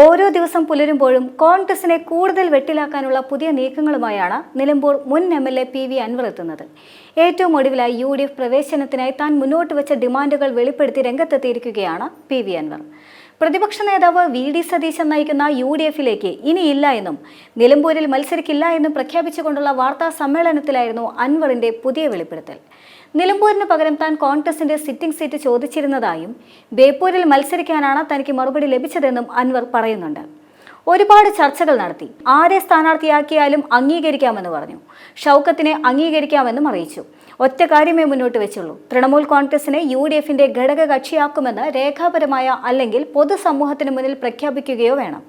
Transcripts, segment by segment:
ഓരോ ദിവസം പുലരുമ്പോഴും കോൺഗ്രസിനെ കൂടുതൽ വെട്ടിലാക്കാനുള്ള പുതിയ നീക്കങ്ങളുമായാണ് നിലമ്പൂർ മുൻ M L A P V Anvar എത്തുന്നത്. ഏറ്റവും ഒടുവിലായി യു ഡി എഫ് പ്രവേശനത്തിനായി താൻ മുന്നോട്ട് വെച്ച ഡിമാൻഡുകൾ വെളിപ്പെടുത്തി രംഗത്തെത്തിയിരിക്കുകയാണ് പി വി അൻവർ. പ്രതിപക്ഷ നേതാവ് വി ഡി സതീശൻ നയിക്കുന്ന യു ഡി എഫിലേക്ക് ഇനിയില്ല എന്നും നിലമ്പൂരിൽ മത്സരിക്കില്ല എന്നും പ്രഖ്യാപിച്ചുകൊണ്ടുള്ള വാർത്താ സമ്മേളനത്തിലായിരുന്നു അൻവറിന്റെ പുതിയ വെളിപ്പെടുത്തൽ. നിലമ്പൂരിന് പകരം താൻ കോൺഗ്രസിന്റെ സിറ്റിംഗ് സീറ്റ് ചോദിച്ചിരുന്നതായും ബേപ്പൂരിൽ മത്സരിക്കാനാണ് തനിക്ക് മറുപടി ലഭിച്ചതെന്നും അൻവർ പറയുന്നുണ്ട്. ഒരുപാട് ചർച്ചകൾ നടത്തി. ആരെ സ്ഥാനാർത്ഥിയാക്കിയാലും അംഗീകരിക്കാമെന്ന് പറഞ്ഞു. ഷൗക്കത്തിനെ അംഗീകരിക്കാമെന്നും അറിയിച്ചു. ഒറ്റ കാര്യമേ മുന്നോട്ട് വെച്ചുള്ളൂ. തൃണമൂൽ കോൺഗ്രസിനെ യു ഡി എഫിന്റെ ഘടക കക്ഷിയാക്കുമെന്ന് രേഖാപരമായ അല്ലെങ്കിൽ പൊതുസമൂഹത്തിന് മുന്നിൽ പ്രഖ്യാപിക്കുകയോ വേണം.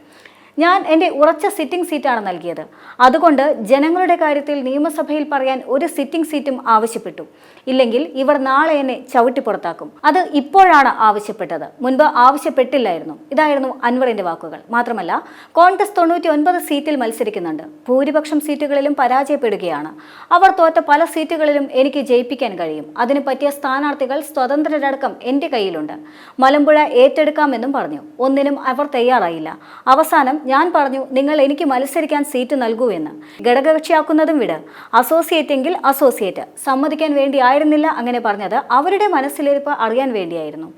ഞാൻ എന്റെ ഉറച്ച സിറ്റിംഗ് സീറ്റാണ് നൽകിയത്. അതുകൊണ്ട് ജനങ്ങളുടെ കാര്യത്തിൽ നിയമസഭയിൽ പറയാൻ ഒരു സിറ്റിംഗ് സീറ്റും ആവശ്യപ്പെട്ടു. ഇല്ലെങ്കിൽ ഇവർ നാളെ എന്നെ ചവിട്ടി പുറത്താക്കും. അത് ഇപ്പോഴാണ് ആവശ്യപ്പെട്ടത്. മുൻപ് ആവശ്യപ്പെട്ടില്ലായിരുന്നു. ഇതായിരുന്നു അൻവറിന്റെ വാക്കുകൾ. മാത്രമല്ല കോൺഗ്രസ് തൊണ്ണൂറ്റി ഒൻപത് സീറ്റിൽ മത്സരിക്കുന്നുണ്ട്. ഭൂരിപക്ഷം സീറ്റുകളിലും പരാജയപ്പെടുകയാണ്. അവർ തോറ്റ പല സീറ്റുകളിലും എനിക്ക് ജയിപ്പിക്കാൻ കഴിയും. അതിന് പറ്റിയ സ്ഥാനാർത്ഥികൾ സ്വതന്ത്രരടക്കം എന്റെ കയ്യിലുണ്ട്. മലമ്പുഴ ഏറ്റെടുക്കാമെന്നും പറഞ്ഞു. ഒന്നിനും അവർ തയ്യാറായില്ല. അവസാനം ഞാൻ പറഞ്ഞു നിങ്ങൾ എനിക്ക് മത്സരിക്കാൻ സീറ്റ് നൽകൂ എന്ന് ഘടകകക്ഷിയാക്കുന്നതും വിട്. അസോസിയേറ്റ് എങ്കിൽ അസോസിയേറ്റ്. സമ്മതിക്കാൻ വേണ്ടിയായിരുന്നില്ല അങ്ങനെ പറഞ്ഞത് അവരുടെ മനസ്സിലിരിപ്പ് അറിയാൻ വേണ്ടിയായിരുന്നു.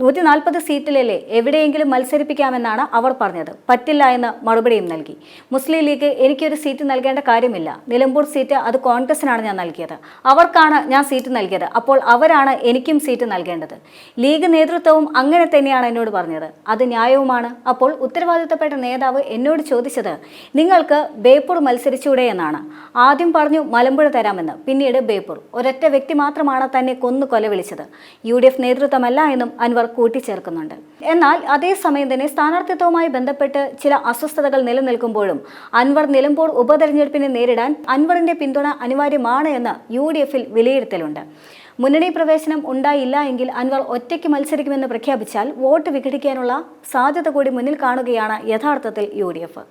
നൂറ്റി നാൽപ്പത് സീറ്റിലല്ലേ എവിടെയെങ്കിലും മത്സരിപ്പിക്കാമെന്നാണ് അവർ പറഞ്ഞത്. പറ്റില്ല എന്ന് മറുപടിയും നൽകി. മുസ്ലിം ലീഗ് എനിക്കൊരു സീറ്റ് നൽകേണ്ട കാര്യമില്ല. നിലമ്പൂർ സീറ്റ് അത് കോൺഗ്രസിനാണ് ഞാൻ നൽകിയത്. അവർക്കാണ് ഞാൻ സീറ്റ് നൽകിയത്. അപ്പോൾ അവരാണ് എനിക്കും സീറ്റ് നൽകേണ്ടത്. ലീഗ് നേതൃത്വവും അങ്ങനെ തന്നെയാണ് എന്നോട് പറഞ്ഞത്. അത് ന്യായവുമാണ്. അപ്പോൾ ഉത്തരവാദിത്തപ്പെട്ട നേതാവ് എന്നോട് ചോദിച്ചത് നിങ്ങൾക്ക് ബേപ്പൂർ മത്സരിച്ചൂടെ എന്നാണ്. ആദ്യം പറഞ്ഞു മലമ്പുഴ തരാമെന്ന്. പിന്നീട് ബേപ്പൂർ. ഒരൊറ്റ വ്യക്തി മാത്രമാണ് തന്നെ കൊന്നു കൊലവിളിച്ചത്. യു ഡി എഫ് നേതൃത്വമല്ല എന്നും അൻവർ കൂട്ടിച്ചേർക്കുന്നുണ്ട്. എന്നാൽ അതേസമയം തന്നെ സ്ഥാനാർത്ഥിത്വവുമായി ബന്ധപ്പെട്ട് ചില അസ്വസ്ഥതകൾ നിലനിൽക്കുമ്പോഴും അൻവർ നിലമ്പൂർ ഉപതെരഞ്ഞെടുപ്പിനെ നേരിടാൻ അൻവറിന്റെ പിന്തുണ അനിവാര്യമാണ് എന്ന് യു ഡി എഫിൽ വിലയിരുത്തലുണ്ട്. മുന്നണി പ്രവേശനം ഉണ്ടായില്ല എങ്കിൽ അൻവർ ഒറ്റയ്ക്ക് മത്സരിക്കുമെന്ന് പ്രഖ്യാപിച്ചാൽ വോട്ട് വിഘടിക്കാനുള്ള സാധ്യത കൂടി മുന്നിൽ കാണുകയാണ് യഥാർത്ഥത്തിൽ യു ഡി എഫ്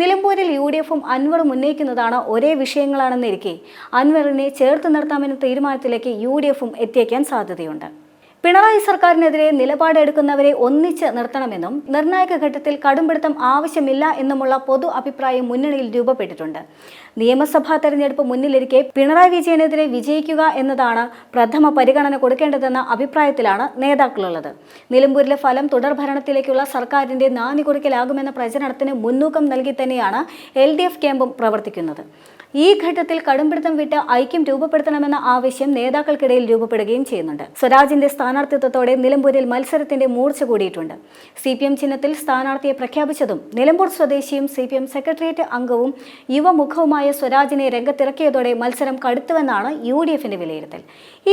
നിലമ്പൂരിൽ യു ഡി എഫും അൻവറും ഉന്നയിക്കുന്നതാണ് ഒരേ വിഷയങ്ങളാണെന്നിരിക്കെ അൻവറിനെ ചേർത്ത് നിർത്താമെന്ന തീരുമാനത്തിലേക്ക് യു ഡി എഫും എത്തിയേക്കാൻ സാധ്യതയുണ്ട്. പിണറായി സർക്കാരിനെതിരെ നിലപാടെടുക്കുന്നവരെ ഒന്നിച്ച് നിർത്തണമെന്നും നിർണായക ഘട്ടത്തിൽ കടുംപിടുത്തം ആവശ്യമില്ല എന്നുമുള്ള പൊതു അഭിപ്രായം മുന്നണിയിൽ രൂപപ്പെട്ടിട്ടുണ്ട്. നിയമസഭാ തെരഞ്ഞെടുപ്പ് മുന്നിലിരിക്കെ പിണറായി വിജയനെതിരെ വിജയിക്കുക എന്നതാണ് പ്രഥമ പരിഗണന കൊടുക്കേണ്ടതെന്ന അഭിപ്രായത്തിലാണ് നേതാക്കളുള്ളത്. നിലമ്പൂരിലെ ഫലം തുടർഭരണത്തിലേക്കുള്ള സർക്കാരിന്റെ നാന്ദി കുറിക്കലാകുമെന്ന പ്രചരണത്തിന് മുന്നൂക്കം നൽകി തന്നെയാണ് എൽ ഡി എഫ് ക്യാമ്പും പ്രവർത്തിക്കുന്നത്. ഈ ഘട്ടത്തിൽ കടുംപിടുത്തം വിട്ട് ഐക്യം രൂപപ്പെടുത്തണമെന്ന ആവശ്യം നേതാക്കൾക്കിടയിൽ രൂപപ്പെടുകയും ചെയ്യുന്നുണ്ട്. സ്വരാജിന്റെ സ്ഥാനാർത്ഥിത്വത്തോടെ നിലമ്പൂരിൽ മത്സരത്തിന്റെ മൂർച്ച കൂടിയിട്ടുണ്ട്. സി പി എം ചിഹ്നത്തിൽ സ്ഥാനാർത്ഥിയെ പ്രഖ്യാപിച്ചതും നിലമ്പൂർ സ്വദേശിയും സി പി എം സെക്രട്ടേറിയറ്റ് അംഗവും യുവമുഖവുമായ സ്വരാജിനെ രംഗത്തിറക്കിയതോടെ മത്സരം കടുത്തുവെന്നാണ് യു ഡി എഫിന്റെ വിലയിരുത്തൽ.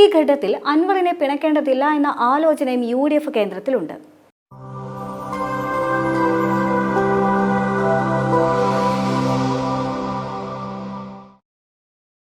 ഈ ഘട്ടത്തിൽ അൻവറിനെ പിണക്കേണ്ടതില്ല എന്ന ആലോചനയും യു ഡി എഫ് കേന്ദ്രത്തിലുണ്ട്.